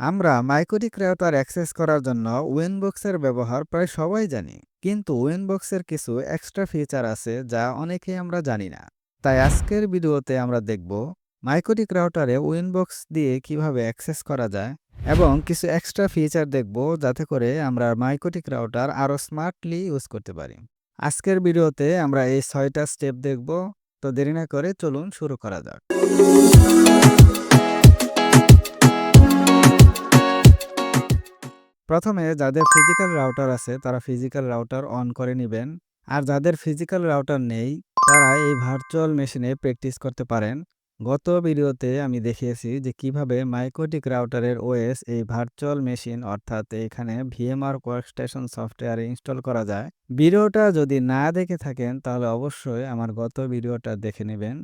আমরা MikroTik router access করার জন্য উইনবক্সের ব্যবহার প্রায় সবাই জানি, কিন্তু উইনবক্সের কিছু এক্সট্রা ফিচার আছে যা অনেকেই আমরা জানি না। তাই আজকের ভিডিওতে আমরা দেখব মাইক্রোটিক রাউটারে উইনবক্স দিয়ে কীভাবে অ্যাক্সেস করা যায় এবং কিছু এক্সট্রা ফিচার দেখব যাতে করে আমরা মাইক্রোটিক রাউটার আরও স্মার্টলি ইউজ করতে পারি। আজকের ভিডিওতে আমরা এই ছয়টা স্টেপ দেখব, তো দেরি না করে চলুন শুরু করা যাক। প্রথমে যাদের ফিজিক্যাল রাউটার আছে, তারা ফিজিক্যাল রাউটার অন করে নেবেন। আর যাদের ফিজিক্যাল রাউটার নেই, তারা এই ভার্চুয়াল মেশিনে প্র্যাকটিস করতে পারেন। গত ভিডিওতে আমি দেখিয়েছি যে কীভাবে মাইক্রোটিক রাউটারের ওএস এই ভার্চুয়াল মেশিন অর্থাৎ এখানে ভিএমআর ওয়ার্কস্টেশন সফটওয়্যারে ইনস্টল করা যায়। ভিডিওটা যদি না দেখে থাকেন, তাহলে অবশ্যই আমার গত ভিডিওটা দেখে নেবেন।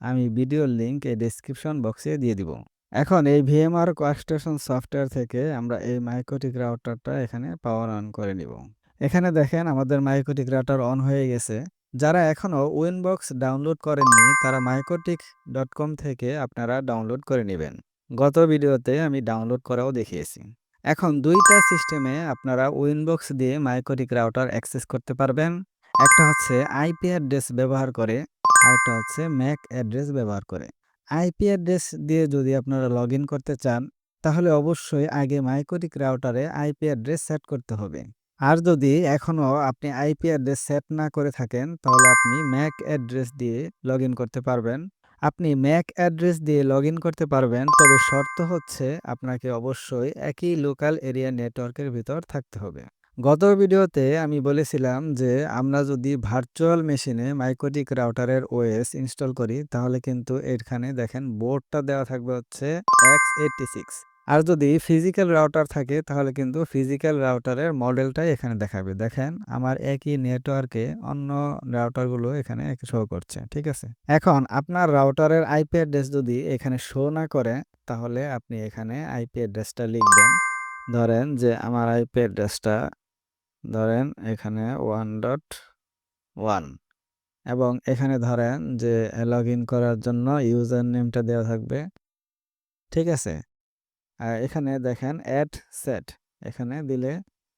আমি ভিডিওর লিঙ্ক এই ডিসক্রিপশন বক্সে দিয়ে দিব। এখন এই ভিএমআর ওয়ার্কস্টেশন সফটওয়্যার থেকে আমরা এই মাইক্রোটিক রাউটারটা এখানে পাওয়ার অন করে নিব। এখানে দেখেন আমাদের মাইক্রোটিক রাউটার অন হয়ে গেছে। যারা এখনও উইনবক্স ডাউনলোড করেননি, তারা মাইক্রোটিক ডট কম থেকে আপনারা ডাউনলোড করে নেবেন। গত ভিডিওতে আমি ডাউনলোড করাও দেখিয়েছি। এখন দুইটা সিস্টেমে আপনারা উইনবক্স দিয়ে মাইক্রোটিক রাউটার অ্যাক্সেস করতে পারবেন। একটা হচ্ছে আইপি অ্যাড্রেস ব্যবহার করে, আরেকটা হচ্ছে ম্যাক অ্যাড্রেস ব্যবহার করে। আইপি অ্যাড্রেস দিয়ে যদি আপনারা লগ করতে চান, তাহলে অবশ্যই আগে মাইক্রোটিক রাউটারে আইপি অ্যাড্রেস সেট করতে হবে। আর যদি এখনও আপনি আইপি অ্যাড্রেস সেট না করে থাকেন, তাহলে আপনি ম্যাক অ্যাড্রেস দিয়ে লগ করতে পারবেন। আপনি ম্যাক অ্যাড্রেস দিয়ে লগ করতে পারবেন, তবে শর্ত হচ্ছে আপনাকে অবশ্যই একই লোকাল এরিয়া নেটওয়ার্কের ভিতর থাকতে হবে। গত ভিডিওতে আমি বলেছিলাম যে, আমরা যদি ভার্চুয়াল মেশিনে মাইক্রোটিক রাউটারের ওএস ইনস্টল করি, তাহলে কিন্তু এখানে দেখেন বোর্ডটা দেওয়া থাকবে হচ্ছে এক্স সিক্স আর যদি ফিজিক্যাল রাউটার থাকে, তাহলে কিন্তু ফিজিক্যাল রাউটারের মডেলটাই এখানে দেখাবে। দেখেন, আমার একই নেটওয়ার্কে অন্য রাউটারগুলো এখানে শো করছে, ঠিক আছে? এখন, আপনার রাউটারের আইপি অ্যাড্রেস যদি এখানে শো না করে, তাহলে আপনি এখানে আইপি অ্যাড্রেসটা লিখবেন। ধরেন যে, আমার আইপি অ্যাড্রেসটা ধরেন এখানে ওয়ান ডট ওয়ান এবং এখানে ধরেন যে লগ ইন করার জন্য ইউজার নেমটা দেওয়া থাকবে। ঠিক আছে? এখানে দেখেন অ্যাড সেট এখানে দিলে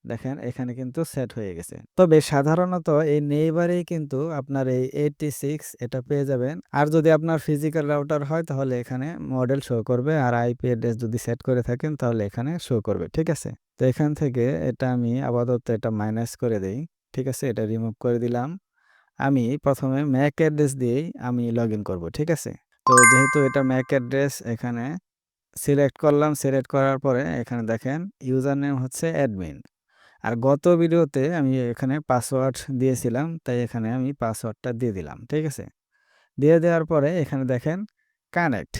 দেখেন, এখানে কিন্তু সেট হয়ে গেছে। তবে সাধারণত এই নেইবারেই কিন্তু আপনার এই এইটটি সিক্স এটা পেয়ে যাবেন। আর যদি আপনার ফিজিক্যাল রাউটার হয়, তাহলে এখানে মডেল শো করবে। আর আইপি অ্যাড্রেস যদি সেট করে থাকেন, তাহলে এখানে শো করবে, ঠিক আছে? তো এখান থেকে এটা আমি আপাতত এটা মাইনাস করে দেই, ঠিক আছে? এটা রিমুভ করে দিলাম। আমি প্রথমে ম্যাক অ্যাড্রেস দিয়েই আমি লগ ইন করব, ঠিক আছে? তো যেহেতু এটা ম্যাক অ্যাড্রেস এখানে সিলেক্ট করলাম। সিলেক্ট করার পরে এখানে দেখেন ইউজার নেম হচ্ছে অ্যাডমিন আর গত ভিডিওতে আমি এখানে পাসওয়ার্ড দিয়েছিলাম, তাই এখানে আমি পাসওয়ার্ডটা দিয়ে দিলাম, ঠিক আছে? দিয়ে দেওয়ার পরে এখানে দেখেন কানেক্ট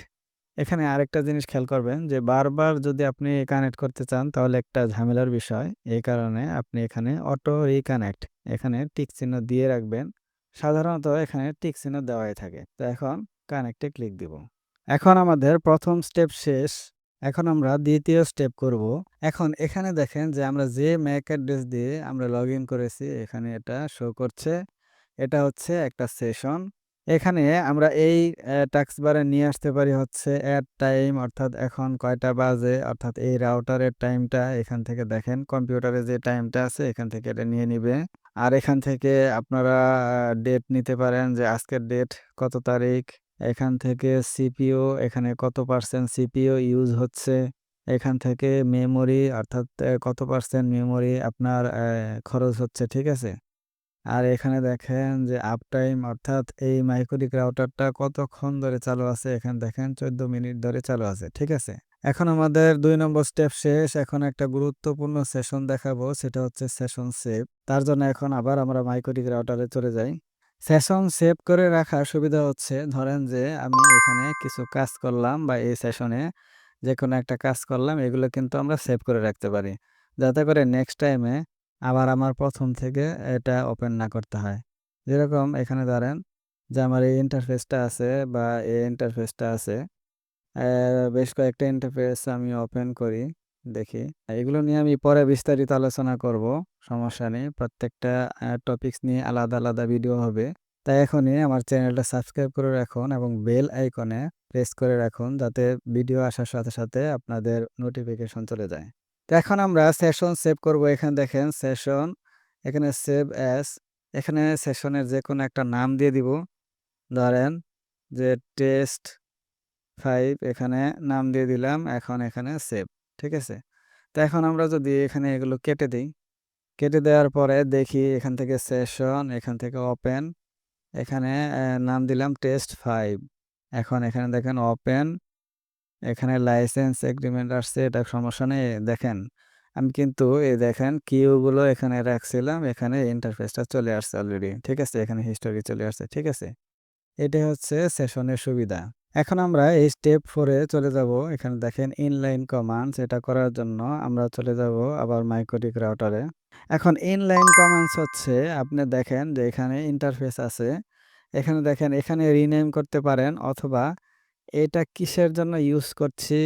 এখানে আরেকটা জিনিস খেয়াল করবেন যে বারবার যদি আপনি কানেক্ট করতে চান, তাহলে একটা ঝামেলার বিষয়। এই কারণে আপনি এখানে অটো রিকানেক্ট এখানে টিক চিহ্ন দিয়ে রাখবেন। সাধারণত এখানে টিক চিহ্ন দেওয়াই থাকে। তো এখন কানেক্টে ক্লিক দিব। এখন আমাদের প্রথম স্টেপ শেষ। এখন আমরা দ্বিতীয় স্টেপ করব। এখন এখানে দেখেন যে আমরা যে ম্যাক অ্যাড্রেস দিয়ে আমরা লগ করেছি, এখানে এটা শো করছে। এটা হচ্ছে একটা সেশন এখানে আমরা এই টাক্স বারে নিয়ে আসতে পারি হচ্ছে অ্যাড টাইম অর্থাৎ এখন কয়টা বাজে, অর্থাৎ এই রাউটারের টাইমটা এখান থেকে দেখেন কম্পিউটারে যে টাইমটা আছে, এখান থেকে এটা নিয়ে নিবে। আর এখান থেকে আপনারা ডেট নিতে পারেন যে আজকের ডেট কত তারিখ এখান থেকে সিপিও এখানে কত পার্সেন্ট সিপিও ইউজ হচ্ছে? এখান থেকে মেমোরি, অর্থাৎ কত পার্সেন্ট মেমোরি আপনার খরচ হচ্ছে, ঠিক আছে? আর এখানে দেখেন যে আপ টাইম অর্থাৎ এই মাইক্রোটিক রাউটারটা কতক্ষণ ধরে চালু আছে? এখানে দেখেন চোদ্দ মিনিট ধরে চালু আছে, ঠিক আছে? এখন আমাদের দুই নম্বর স্টেপ শেষ। এখন একটা গুরুত্বপূর্ণ সেশন দেখাবো, সেটা হচ্ছে সেশন সেভ। তার জন্য এখন আবার আমরা মাইক্রোটিক রাউটারে চলে যাই। সেশন সেভ করে রাখার সুবিধা হচ্ছে, ধরেন যে আমি এখানে কিছু কাজ করলাম বা এই সেশনে যে কোনো একটা কাজ করলাম, এগুলো কিন্তু আমরা সেভ করে রাখতে পারি। যাতে করে নেক্সট টাইমে আবার আমার প্রথম থেকে এটা ওপেন না করতে হয়। যেরকম এখানে ধরেন যে আমার এই ইন্টারফেসটা আছে বা এই ইন্টারফেসটা আছে বেশ কয়েকটা ইন্টারফেস আমি ওপেন করি। দেখি। এগুলো নিয়ে আমি পরে বিস্তারিত আলোচনা করব, সমস্যা নেই। প্রত্যেকটা টপিকস নিয়ে আলাদা আলাদা ভিডিও হবে। তাই এখনই আমার চ্যানেলটা সাবস্ক্রাইব করে রাখুন এবং বেল আইকনে প্রেস করে রাখুন যাতে ভিডিও আসার সাথে সাথে আপনাদের নোটিফিকেশন চলে যায়। তো এখন আমরা সেশন সেভ করব এখানে দেখেন সেশন এখানে সেভ অ্যাস এখানে সেশনের যে কোনো একটা নাম দিয়ে দিব। ধরেন যে টেস্ট ফাইভ এখানে নাম দিয়ে দিলাম, এখন এখানে সেভ ঠিক আছে? তো এখন আমরা যদি এখানে এগুলো কেটে দিই। কেটে দেওয়ার পরে দেখি এখান থেকে সেশন এখান থেকে ওপেন এখানে নাম দিলাম টেস্ট ফাইভ এখন এখানে দেখেন ওপেন এখানে লাইসেন্স এগ্রিমেন্ট আসছে এটা সমস্যা নেই, দেখেন। আমি কিন্তু এই দেখেন কিউগুলো এখানে রাখছিলাম, এখানে ইন্টারফেসটা চলে আসছে অলরেডি ঠিক আছে? এখানে হিস্টোরি চলে আসছে, ঠিক আছে? এটা হচ্ছে সেশনের সুবিধা। এখন আমরা এই স্টেপ ফোরে চলে যাব। এখানে দেখেন ইনলাইন কমান্ডস এটা করার জন্য আমরা চলে যাব আবার মাইক্রোটিক রাউটারে এখন ইনলাইন কমান্ডস হচ্ছে, আপনি দেখেন যে এখানে ইন্টারফেস আছে। এখানে দেখেন এখানে রিনেম করতে পারেন অথবা এটা কিসের জন্য ইউজ করছি?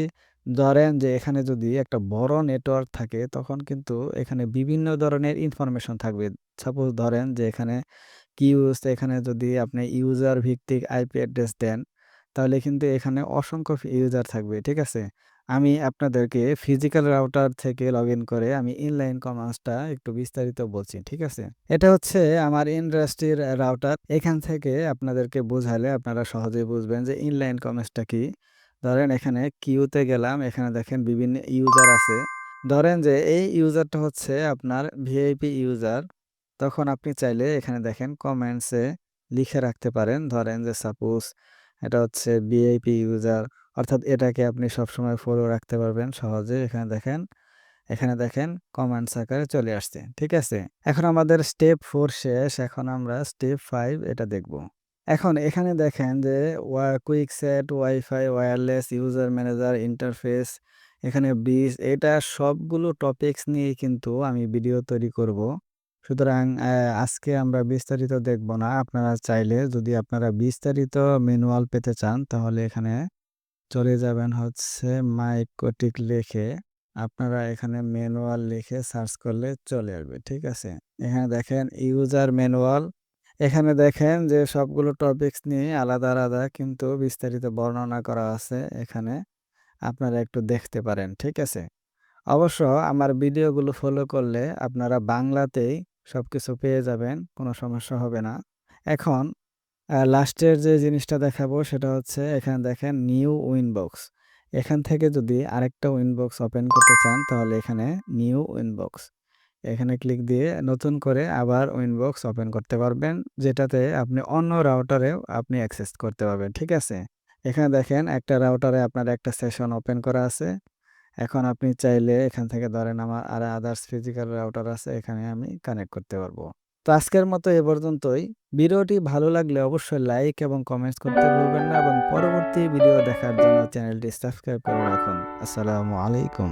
ধরেন যে এখানে যদি একটা বড় নেটওয়ার্ক থাকে, তখন কিন্তু এখানে বিভিন্ন ধরনের ইনফরমেশন থাকবে। সাপোজ ধরেন যে এখানে কি ইউজ এখানে যদি আপনি ইউজার ভিত্তিক আইপি অ্যাড্রেস দেন তাহলে কিন্তু এখানে অসংখ্য ইউজার থাকবে, ঠিক আছে? আমি আপনাদেরকে ফিজিক্যাল রাউটার থেকে লগ করে আমি ইনলাইন কমান্ডসটা একটু বিস্তারিত বলছি, ঠিক আছে? এটা হচ্ছে আমার ইন্ডাস্ট্রির রাউটার এখান থেকে আপনাদেরকে বোঝালে আপনারা সহজেই বুঝবেন যে ইনলাইন কমান্ডসটা কি। ধরেন এখানে কিউতে গেলাম, এখানে দেখেন বিভিন্ন ইউজার আছে। ধরেন যে এই ইউজারটা হচ্ছে আপনার ভিআইপি ইউজার তখন আপনি চাইলে এখানে দেখেন কমেন্টসে লিখে রাখতে পারেন। ধরেন যে সাপোজ এটা হচ্ছে ভিআইপি ইউজার অর্থাৎ এটাকে আপনি সবসময় ফলো রাখতে পারবেন সহজে। এখানে দেখেন এখানে দেখেন কমেন্টস আকারে চলে আসছে, ঠিক আছে? এখন আমাদের স্টেপ ফোর শেষ। এখন আমরা স্টেপ ফাইভ এটা দেখব। এখন এখানে দেখেন যে quick set wifi wireless user manager interface এখানে ব্রিজ এটা সবগুলো টপিকস নিয়ে কিন্তু আমি ভিডিও তৈরি করব। সুতরাং আজকে আমরা বিস্তারিত দেখব না। আপনারা চাইলে যদি আপনারা বিস্তারিত ম্যানুয়াল পেতে চান, তাহলে এখানে চলে যাবেন হচ্ছে মাইকোটিক লিখে। আপনারা এখানে ম্যানুয়াল লিখে সার্চ করলে চলে আসবে, ঠিক আছে? এখানে দেখেন ইউজার ম্যানুয়াল। এখানে দেখেন যে সবগুলো টপিকস নিয়ে আলাদা আলাদা কিন্তু বিস্তারিত বর্ণনা করা আছে। এখানে আপনারা একটু দেখতে পারেন, ঠিক আছে? অবশ্য আমার ভিডিওগুলো ফলো করলে আপনারা বাংলাতেই সব কিছু পেয়ে যাবেন, কোনো সমস্যা হবে না। এখন লাস্টের যে জিনিসটা দেখাবো সেটা হচ্ছে এখানে দেখেন নিউ উইনবক্স। এখান থেকে যদি আরেকটা উইনবক্স ওপেন করতে চান তাহলে এখানে নিউ উইনবক্স। এখানে ক্লিক দিয়ে নতুন করে আবার উইনবক্স ওপেন করতে পারবেন, যেটাতে আপনি অন্য রাউটারেও আপনি অ্যাক্সেস করতে পারবেন, ঠিক আছে? এখানে দেখেন একটা রাউটারে আপনার একটা সেশন ওপেন করা আছে। এখন আপনি চাইলে এখান থেকে ধরেন আমার আর আদার্স ফিজিক্যাল রাউটার আছে, এখানে আমি কানেক্ট করতে পারব। তো আজকের মতো এ পর্যন্তই। ভিডিওটি ভালো লাগলে অবশ্যই লাইক এবং কমেন্টস করতে ভুলবেন না এবং পরবর্তী ভিডিও দেখার জন্য চ্যানেলটি সাবস্ক্রাইব করে রাখুন। আসসালামু আলাইকুম।